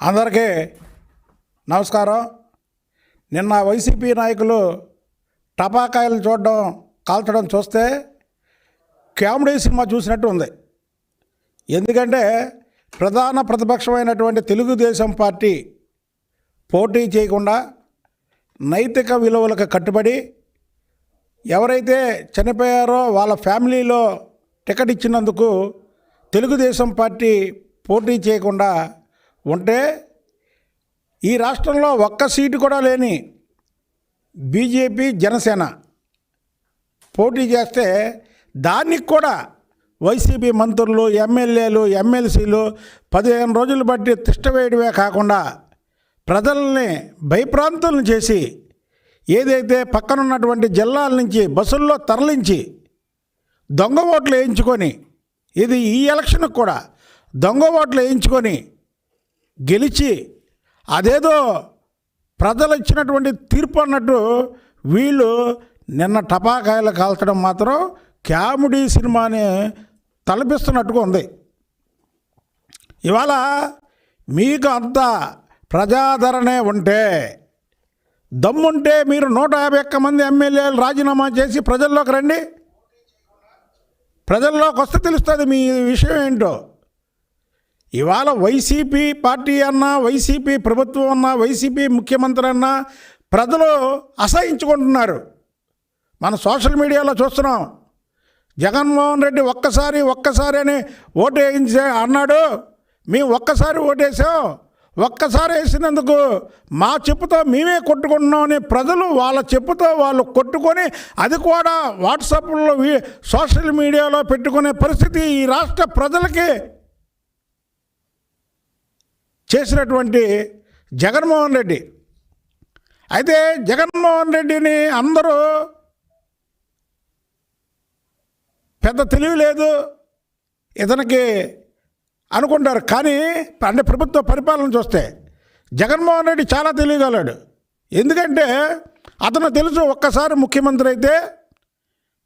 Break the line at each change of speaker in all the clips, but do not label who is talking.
అందరికీ నమస్కారం. నిన్న వైసీపీ నాయకులు టపాకాయలు చూడడం కాల్చడం చూస్తే కామెడీ సినిమా చూసినట్టు ఉంది. ఎందుకంటే ప్రధాన ప్రతిపక్షమైనటువంటి తెలుగుదేశం పార్టీ పోటీ చేయకుండా నైతిక విలువలకు కట్టుబడి ఎవరైతే చనిపోయారో వాళ్ళ ఫ్యామిలీలో టికెట్ ఇచ్చినందుకు తెలుగుదేశం పార్టీ పోటీ చేయకుండా ఉంటే ఈ రాష్ట్రంలో ఒక్క సీటు కూడా లేని బీజేపీ జనసేన పోటీ చేస్తే దానికి కూడా వైసీపీ మంత్రులు ఎమ్మెల్యేలు ఎమ్మెల్సీలు పదిహేను రోజులు బట్టి తిష్టవేయడమే కాకుండా ప్రజల్ని భయప్రాంతులను చేసి ఏదైతే పక్కనున్నటువంటి జిల్లాల నుంచి బస్సుల్లో తరలించి దొంగ ఓట్లు వేయించుకొని ఇది ఈ ఎలక్షన్కి కూడా దొంగ ఓట్లు వేయించుకొని గెలిచి అదేదో ప్రజలు ఇచ్చినటువంటి తీర్పు అన్నట్టు వీళ్ళు నిన్న టపాకాయలు కాల్చడం మాత్రం కామెడీ సినిమాని తలపిస్తున్నట్టుగా ఉంది. ఇవాళ మీకు అంత ప్రజాదరణే ఉంటే దమ్ముంటే మీరు నూట యాభై ఒక్క మంది ఎమ్మెల్యేలు రాజీనామా చేసి ప్రజల్లోకి రండి. ప్రజల్లోకి వస్తే తెలుస్తుంది మీ విషయం ఏంటో. ఇవాళ వైసీపీ పార్టీ అన్నా వైసీపీ ప్రభుత్వం అన్నా వైసీపీ ముఖ్యమంత్రి అన్నా ప్రజలు అసహించుకుంటున్నారు. మన సోషల్ మీడియాలో చూస్తున్నాం. జగన్మోహన్ రెడ్డి ఒక్కసారి ఒక్కసారి అని ఓటు వేయించే అన్నాడు. మేము ఒక్కసారి ఓటేసాం. ఒక్కసారి వేసినందుకు మా చెప్పుతో మేమే కొట్టుకుంటున్నాం అని ప్రజలు వాళ్ళ చెప్పుతో వాళ్ళు కొట్టుకొని అది కూడా వాట్సాప్లో సోషల్ మీడియాలో పెట్టుకునే పరిస్థితి ఈ రాష్ట్ర ప్రజలకి చేసినటువంటి జగన్మోహన్ రెడ్డి. అయితే జగన్మోహన్ రెడ్డిని అందరూ పెద్ద తెలివి లేదు ఇతనికి అనుకుంటారు. కానీ అంటే ప్రభుత్వ పరిపాలన చూస్తే జగన్మోహన్ రెడ్డి చాలా తెలియగలడు ఎందుకంటే అతను తెలుసు ఒక్కసారి ముఖ్యమంత్రి అయితే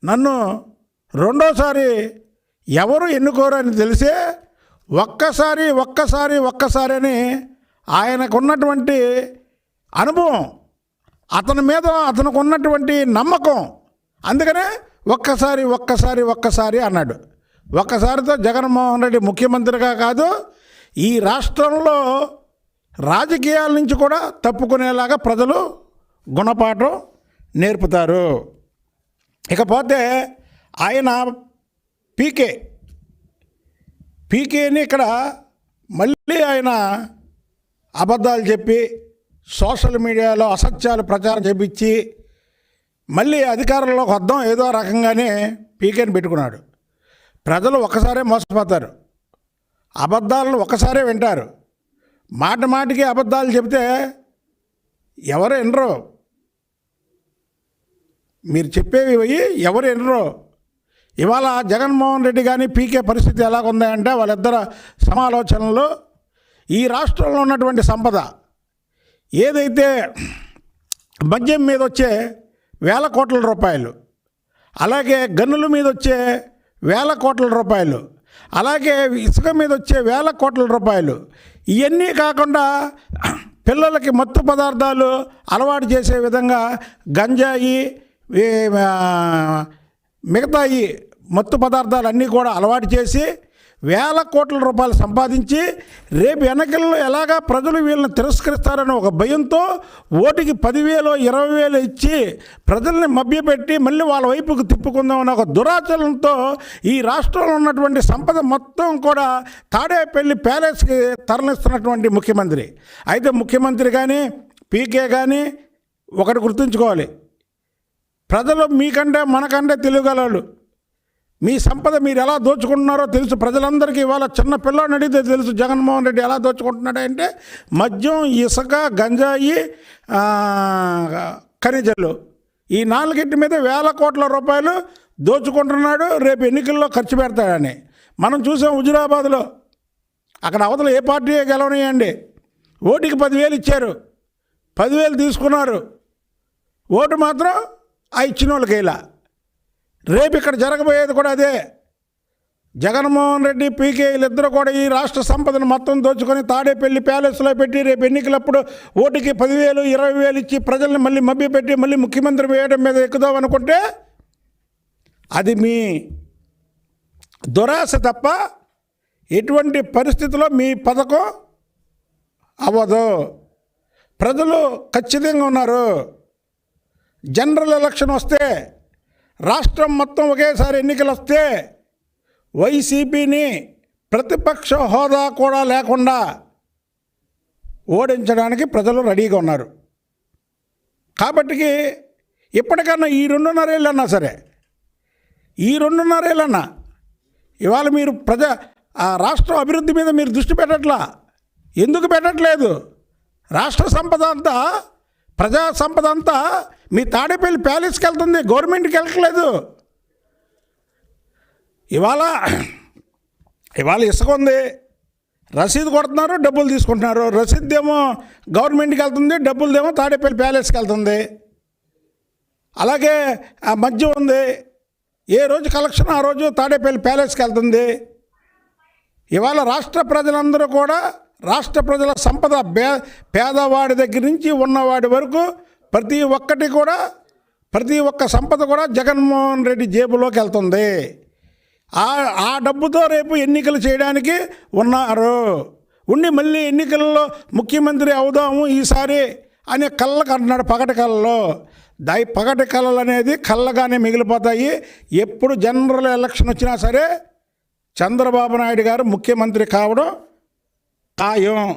నన్ను రెండోసారి ఎవరు ఎన్నుకోరని తెలిసే ఒక్కసారి ఒక్కసారి ఒక్కసారి అని ఆయనకున్నటువంటి అనుభవం అతని మీద అతనికి ఉన్నటువంటి నమ్మకం. అందుకనే ఒక్కసారి ఒక్కసారి ఒక్కసారి అన్నాడు. ఒక్కసారితో జగన్మోహన్ రెడ్డి ముఖ్యమంత్రిగా కాదు ఈ రాష్ట్రంలో రాజకీయాల నుంచి కూడా తప్పుకునేలాగా ప్రజలు గుణపాఠం నేర్పుతారు. ఇకపోతే ఆయన పీకే పీకేని ఇక్కడ మళ్ళీ ఆయన అబద్ధాలు చెప్పి సోషల్ మీడియాలో అసత్యాలు ప్రచారం చేపించి మళ్ళీ అధికారంలోకి వద్దాం ఏదో రకంగానే పీకేని పెట్టుకున్నాడు. ప్రజలు ఒక్కసారే మోసపోతారు. అబద్ధాలను ఒక్కసారే వింటారు. మాట మాటికి అబద్ధాలు చెబితే ఎవరు వినరు. మీరు చెప్పేవి పోయి ఎవరు వినరు. ఇవాళ జగన్మోహన్ రెడ్డి కానీ పీకే పరిస్థితి ఎలాగుందంటే వాళ్ళిద్దరు సమాలోచనలు. ఈ రాష్ట్రంలో ఉన్నటువంటి సంపద ఏదైతే మద్యం మీద వచ్చే వేల కోట్ల రూపాయలు అలాగే గన్నుల మీద వచ్చే వేల కోట్ల రూపాయలు అలాగే ఇసుక మీద వచ్చే వేల కోట్ల రూపాయలు ఇవన్నీ కాకుండా పిల్లలకి మత్తు పదార్థాలు అలవాటు చేసే విధంగా గంజాయి మిగతాయి మత్తు పదార్థాలు అన్నీ కూడా అలవాటు చేసి వేల కోట్ల రూపాయలు సంపాదించి రేపు ఎన్నికల్లో ఎలాగా ప్రజలు వీళ్ళని తిరస్కరిస్తారనే ఒక భయంతో ఓటుకి పదివేలు ఇరవై వేలు ఇచ్చి ప్రజల్ని మభ్యపెట్టి మళ్ళీ వాళ్ళ వైపుకు తిప్పుకుందామన్న ఒక దురాచరణతో ఈ రాష్ట్రంలో ఉన్నటువంటి సంపద మొత్తం కూడా తాడేపల్లి ప్యాలెస్కి తరలిస్తున్నటువంటి ముఖ్యమంత్రి. అయితే ముఖ్యమంత్రి కానీ పీకే కానీ ఒకటి గుర్తుంచుకోవాలి. ప్రజలు మీకంటే మనకంటే తెలియగలరు మీ సంపద మీరు ఎలా దోచుకుంటున్నారో తెలుసు. ప్రజలందరికీ ఇవాళ చిన్న పిల్లని అడిగితే తెలుసు జగన్మోహన్ రెడ్డి ఎలా దోచుకుంటున్నాడంటే మద్యం ఇసుక గంజాయి ఖనిజలు. ఈ నాలుగింటి మీద వేల కోట్ల రూపాయలు దోచుకుంటున్నాడు రేపు ఎన్నికల్లో ఖర్చు పెడతాడని. మనం చూసాం హుజురాబాద్లో. అక్కడ అవతల ఏ పార్టీ గెలవనియండి ఓటుకి పదివేలు ఇచ్చారు. పదివేలు తీసుకున్నారు. ఓటు మాత్రం ఆ ఇచ్చిన వాళ్ళకి ఇలా. రేపు ఇక్కడ జరగబోయేది కూడా అదే. జగన్మోహన్ రెడ్డి పీకే వీళ్ళిద్దరూ కూడా ఈ రాష్ట్ర సంపదను మొత్తం దోచుకొని తాడేపల్లి ప్యాలెస్లో పెట్టి రేపు ఎన్నికలప్పుడు ఓటుకి పదివేలు ఇరవై వేలు ఇచ్చి ప్రజల్ని మళ్ళీ మభ్యపెట్టి మళ్ళీ ముఖ్యమంత్రి వేయడం మీద ఎక్కుదాం అనుకుంటే అది మీ దురాశ తప్ప ఎటువంటి పరిస్థితిలో మీ పథకం అవ్వదు. ప్రజలు ఖచ్చితంగా ఉన్నారు. జనరల్ ఎలక్షన్ వస్తే రాష్ట్రం మొత్తం ఒకేసారి ఎన్నికలు వస్తే వైసీపీని ప్రతిపక్ష హోదా కూడా లేకుండా ఓడించడానికి ప్రజలు రెడీగా ఉన్నారు. కాబట్టికి ఇప్పటికన్నా ఈ రెండున్నరేళ్ళన్నా సరే ఈ రెండున్నరేళ్ళన్నా ఇవాళ మీరు ప్రజ ఆ రాష్ట్ర అభివృద్ధి మీద మీరు దృష్టి పెట్టట్లా? ఎందుకు పెట్టట్లేదు? రాష్ట్ర సంపద అంతా ప్రజా సంపద అంతా మీ తాడేపల్లి ప్యాలెస్కి వెళ్తుంది గవర్నమెంట్కి వెళ్ళట్లేదు. ఇవాళ ఇవాళ ఇసుక ఉంది. రసీదు కొడుతున్నారు డబ్బులు తీసుకుంటున్నారు. రసీదు ఏమో గవర్నమెంట్కి వెళ్తుంది డబ్బులదేమో తాడేపల్లి ప్యాలెస్కి వెళ్తుంది. అలాగే ఆ మద్యం ఉంది. ఏ రోజు కలెక్షన్ ఆ రోజు తాడేపల్లి ప్యాలెస్కి వెళ్తుంది. ఇవాళ రాష్ట్ర ప్రజలందరూ కూడా రాష్ట్ర ప్రజల సంపద పేదవాడి దగ్గర నుంచి ఉన్నవాడి వరకు ప్రతి ఒక్కటి కూడా ప్రతి ఒక్క సంపద కూడా జగన్మోహన్ రెడ్డి జేబులోకి వెళ్తుంది. ఆ ఆ డబ్బుతో రేపు ఎన్నికలు చేయడానికి ఉన్నారు. ఉండి మళ్ళీ ఎన్నికల్లో ముఖ్యమంత్రి అవుదాము ఈసారి అనే కళ్ళకు అంటున్నాడు పగటి కళ్ళలో. దాయి పగటి కళలు అనేది కళ్ళగానే మిగిలిపోతాయి. ఎప్పుడు జనరల్ ఎలక్షన్ వచ్చినా సరే చంద్రబాబు నాయుడు గారు ముఖ్యమంత్రి కావడం ఖాయం.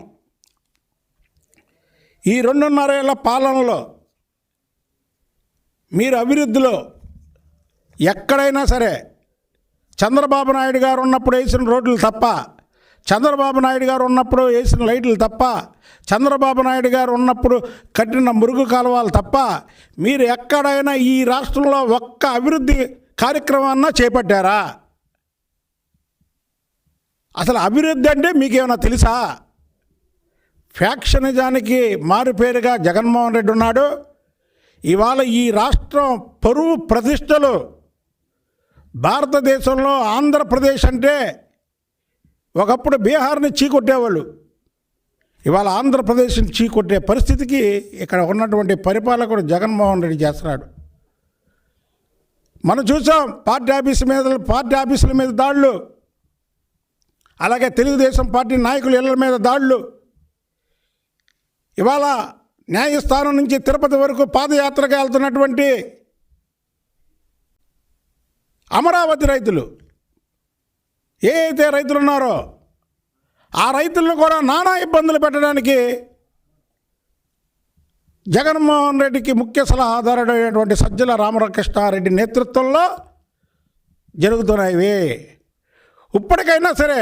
ఈ రెండున్నరేళ్ళ పాలనలో మీరు అభివృద్ధిలో ఎక్కడైనా సరే చంద్రబాబు నాయుడు గారు ఉన్నప్పుడు వేసిన రోడ్లు తప్ప చంద్రబాబు నాయుడు గారు ఉన్నప్పుడు వేసిన లైట్లు తప్ప చంద్రబాబు నాయుడు గారు ఉన్నప్పుడు కట్టిన మురుగు కాలువలు తప్ప మీరు ఎక్కడైనా ఈ రాష్ట్రంలో ఒక్క అభివృద్ధి కార్యక్రమాన్న చేపట్టారా? అసలు అభివృద్ధి అంటే మీకేమైనా తెలుసా? ఫ్యాక్షనిజానికి మారుపేరుగా జగన్మోహన్ రెడ్డి ఉన్నాడు. ఇవాళ ఈ రాష్ట్రం పరువు ప్రతిష్టలు. భారతదేశంలో ఆంధ్రప్రదేశ్ అంటే ఒకప్పుడు బీహార్ని చీకొట్టేవాళ్ళు. ఇవాళ ఆంధ్రప్రదేశ్ని చీకొట్టే పరిస్థితికి ఇక్కడ ఉన్నటువంటి పరిపాలకుడు జగన్మోహన్ రెడ్డి చేస్తున్నాడు. మనం చూసాం పార్టీ ఆఫీసు మీద పార్టీ ఆఫీసుల మీద దాడులు. అలాగే తెలుగుదేశం పార్టీ నాయకుల ఇళ్ళ మీద దాడులు. ఇవాళ న్యాయస్థానం నుంచి తిరుపతి వరకు పాదయాత్రగా వెళ్తున్నటువంటి అమరావతి రైతులు. ఏ అయితే రైతులు ఉన్నారో ఆ రైతులను కూడా నానా ఇబ్బందులు పెట్టడానికి జగన్మోహన్ రెడ్డికి ముఖ్య సలహాదారుడైనటువంటి సజ్జల రామకృష్ణారెడ్డి నేతృత్వంలో జరుగుతున్నాయి ఇప్పటికైనా సరే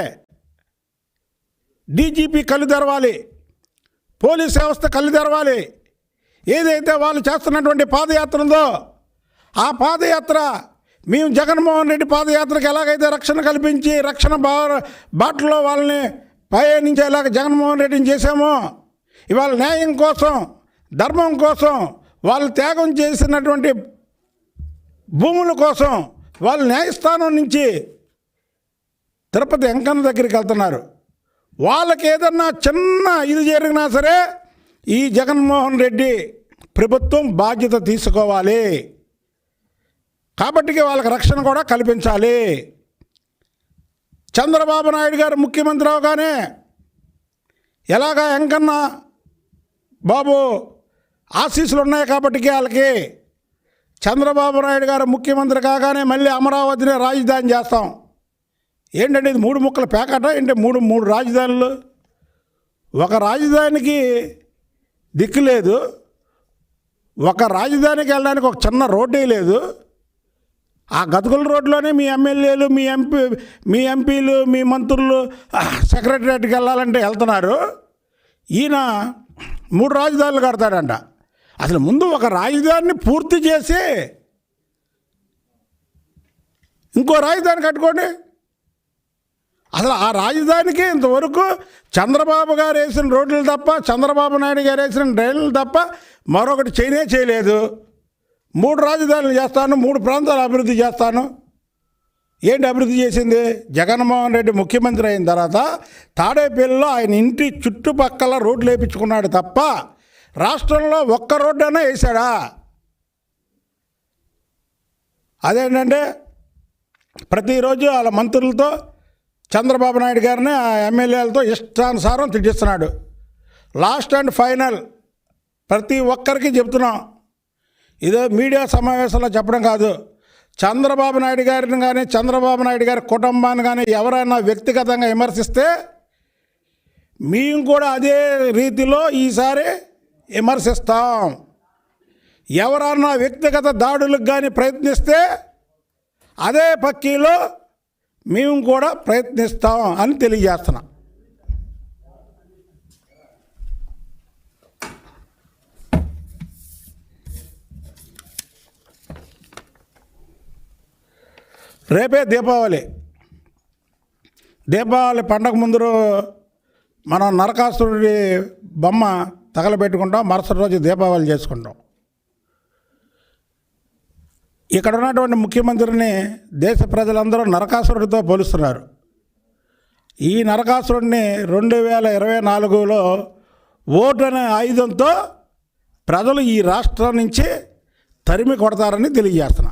డీజీపీ కళ్ళు తెరవాలి. పోలీస్ వ్యవస్థ కళ్ళు తెరవాలి. ఏదైతే వాళ్ళు చేస్తున్నటువంటి పాదయాత్ర ఉందో ఆ పాదయాత్ర మేము జగన్మోహన్ రెడ్డి పాదయాత్రకు ఎలాగైతే రక్షణ కల్పించి రక్షణ బా బాటలో వాళ్ళని పయనించేలాగ జగన్మోహన్ రెడ్డిని చేశామో ఇవాళ న్యాయం కోసం ధర్మం కోసం వాళ్ళు త్యాగం చేసినటువంటి భూముల కోసం వాళ్ళు న్యాయస్థానం నుంచి తిరుపతి వెంకన్న దగ్గరికి వెళ్తున్నారు. వాళ్ళకి ఏదన్నా చిన్న ఇది జరిగినా సరే ఈ జగన్మోహన్ రెడ్డి ప్రభుత్వం బాధ్యత తీసుకోవాలి. కాబట్టి వాళ్ళకి రక్షణ కూడా కల్పించాలి. చంద్రబాబు నాయుడు గారు ముఖ్యమంత్రి అవగానే ఎలాగా ఎంకన్నా బాబు ఆశీస్సులు ఉన్నాయి కాబట్టి వాళ్ళకి చంద్రబాబు నాయుడు గారు ముఖ్యమంత్రి కాగానే మళ్ళీ అమరావతిని రాజధాని చేస్తాం. ఏంటంటే ఇది మూడు ముక్కల ప్యాకెట ఏంటి మూడు మూడు రాజధానులు. ఒక రాజధానికి దిక్కు లేదు. ఒక రాజధానికి వెళ్ళడానికి ఒక చిన్న రోడ్డే లేదు. ఆ గతుకుల రోడ్లోనే మీ ఎమ్మెల్యేలు మీ ఎంపీ మీ ఎంపీలు మీ మంత్రులు సెక్రటరియట్కి వెళ్ళాలంటే వెళ్తున్నారు. ఈయన మూడు రాజధానులు కడతాడంట. అసలు ముందు ఒక రాజధానిని పూర్తి చేసి ఇంకో రాజధాని కట్టుకోండి. అసలు ఆ రాజధానికి ఇంతవరకు చంద్రబాబు గారు వేసిన రోడ్లు తప్ప చంద్రబాబు నాయుడు గారు వేసిన డ్రైన్లు తప్ప మరొకటి చేయనే చేయలేదు. మూడు రాజధానులు చేస్తాను మూడు ప్రాంతాలు అభివృద్ధి చేస్తాను. ఏంటి అభివృద్ధి చేసింది? జగన్మోహన్ రెడ్డి ముఖ్యమంత్రి అయిన తర్వాత తాడేపల్లిలో ఆయన ఇంటి చుట్టుపక్కల రోడ్లు వేయించుకున్నాడు తప్ప రాష్ట్రంలో ఒక్క రోడ్డు అయినా వేశాడా? అదేంటంటే ప్రతిరోజు వాళ్ళ మంత్రులతో చంద్రబాబు నాయుడు గారిని ఆ ఎమ్మెల్యేలతో ఇష్టానుసారం తిట్టిస్తున్నాడు. లాస్ట్ అండ్ ఫైనల్ ప్రతి ఒక్కరికి చెప్తున్నాం. ఇదో మీడియా సమావేశంలో చెప్పడం కాదు. చంద్రబాబు నాయుడు గారిని కానీ చంద్రబాబు నాయుడు గారి కుటుంబాన్ని కానీ ఎవరైనా వ్యక్తిగతంగా విమర్శిస్తే మేము కూడా అదే రీతిలో ఈసారి విమర్శిస్తాం. ఎవరన్నా వ్యక్తిగత దాడులకు కానీ ప్రయత్నిస్తే అదే పక్కీలో మేము కూడా ప్రయత్నిస్తాం అని తెలియజేస్తున్నాం. రేపే దీపావళి. దీపావళి పండగ ముందు మనం నరకాసురుడి బొమ్మ తగలబెట్టుకుంటాం. మరుసటి రోజు దీపావళి చేసుకుంటాం. ఇక్కడ ఉన్నటువంటి ముఖ్యమంత్రిని దేశ ప్రజలందరూ నరకాసురుడితో పోలుస్తున్నారు. ఈ నరకాసురుడిని రెండు వేల ఇరవై నాలుగులో ఓటు అనే ఆయుధంతో ప్రజలు ఈ రాష్ట్రం నుంచి తరిమి కొడతారని తెలియజేస్తున్నా.